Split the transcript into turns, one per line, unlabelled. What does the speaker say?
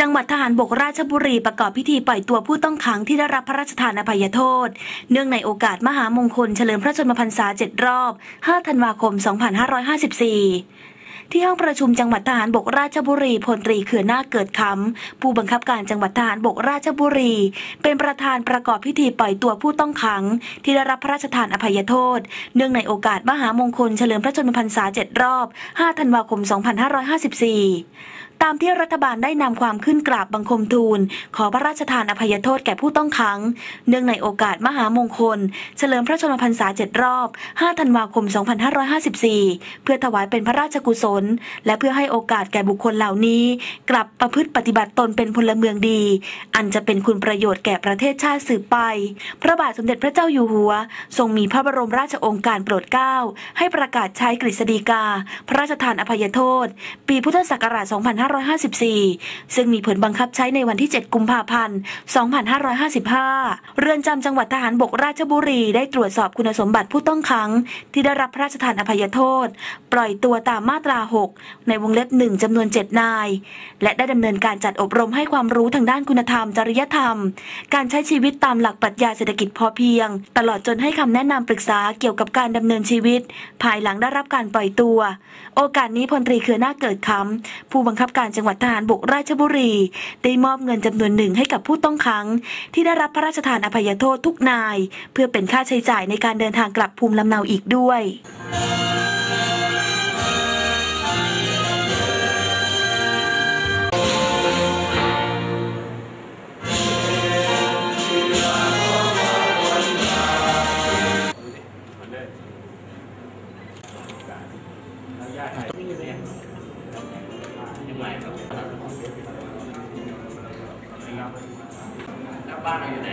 จังหวัดทหารบกราชบุรีประกอบพิธีปล่อยตัวผู้ต้องขังที่ได้รับพระราชทานอภัยโทษ เนื่องในโอกาสมหามงคลเฉลิมพระชนมพรรษาเจ็ดรอบ 5 ธันวาคม 2554ที่ห้องประชุมจังหวัดทหารบกราชบุรีพลตรีเขื่อนนาเกิดคำผู้บังคับการจังหวัดทหารบกราชบุรี เป็นประธานประกอบพิธีปล่อยตัวผู้ต้องขัง ที่ได้รับพระราชทานอภัยโทษ เนื่องในโอกาสมหามงคลเฉลิมพระชนมพรรษาเจ็ดรอบ 5 ธันวาคม 2554 ตามที่รัฐบาลได้นำความขึ้นกราบบังคมทูล ขอพระราชทานอภัยโทษแก่ผู้ต้องขัง เนื่องในโอกาสมหามงคล เฉลิมพระชนมพรรษาเจ็ดรอบ 5 ธันวาคม 2554 เพื่อถวายเป็นพระราชกุศล และเพื่อให้โอกาสแก่บุคคลเหล่านี้ กลับประพฤติปฏิบัติตนเป็นพลเมืองดี อันจะเป็นคุณประโยชน์แก่ประเทศชาติสืบไป พระบาทสมเด็จพระเจ้าอยู่หัว ทรงมีพระบรมราชโองการโปรดเกล้าให้ประกาศใช้กฤษฎีกา พระราชทานอภัยโทษ ปีพุทธศักราช2554 ซึ่งมีผลบังคับใช้ในวันที่ 7 กุมภาพันธ์ 2555 เรือนจำจังหวัดทหารบกราชบุรีได้ตรวจสอบคุณสมบัติผู้ต้องขัง ที่ได้รับพระราชทานอภัยโทษ ปล่อยตัวตามมาตรา 6 ในวงเล็บ 1จำนวน 7 นาย และได้ดำเนินการจัดอบรมให้ความรู้ทางด้านคุณธรรม จริยธรรม การใช้ชีวิตตามหลักปรัชญาเศรษฐกิจพอเพียง ตลอดจนให้คำแนะนำปรึกษาเกี่ยวกับการดำเนินชีวิต ภายหลังได้รับการปล่อยตัว โอกาสนี้พลตรีเคือหน้าเกิดคำผู้บังคับการจังหวัดทหารบกราชบุรี ได้มอบเงินจำนวนหนึ่งให้กับผู้ต้องขัง ที่ได้รับพระราชทานอภัยโทษทุกนาย เพื่อเป็นค่าใช้จ่ายในการเดินทางกลับภูมิลำเนาอีกด้วย
แล้วบ้านเราอยู่ไหน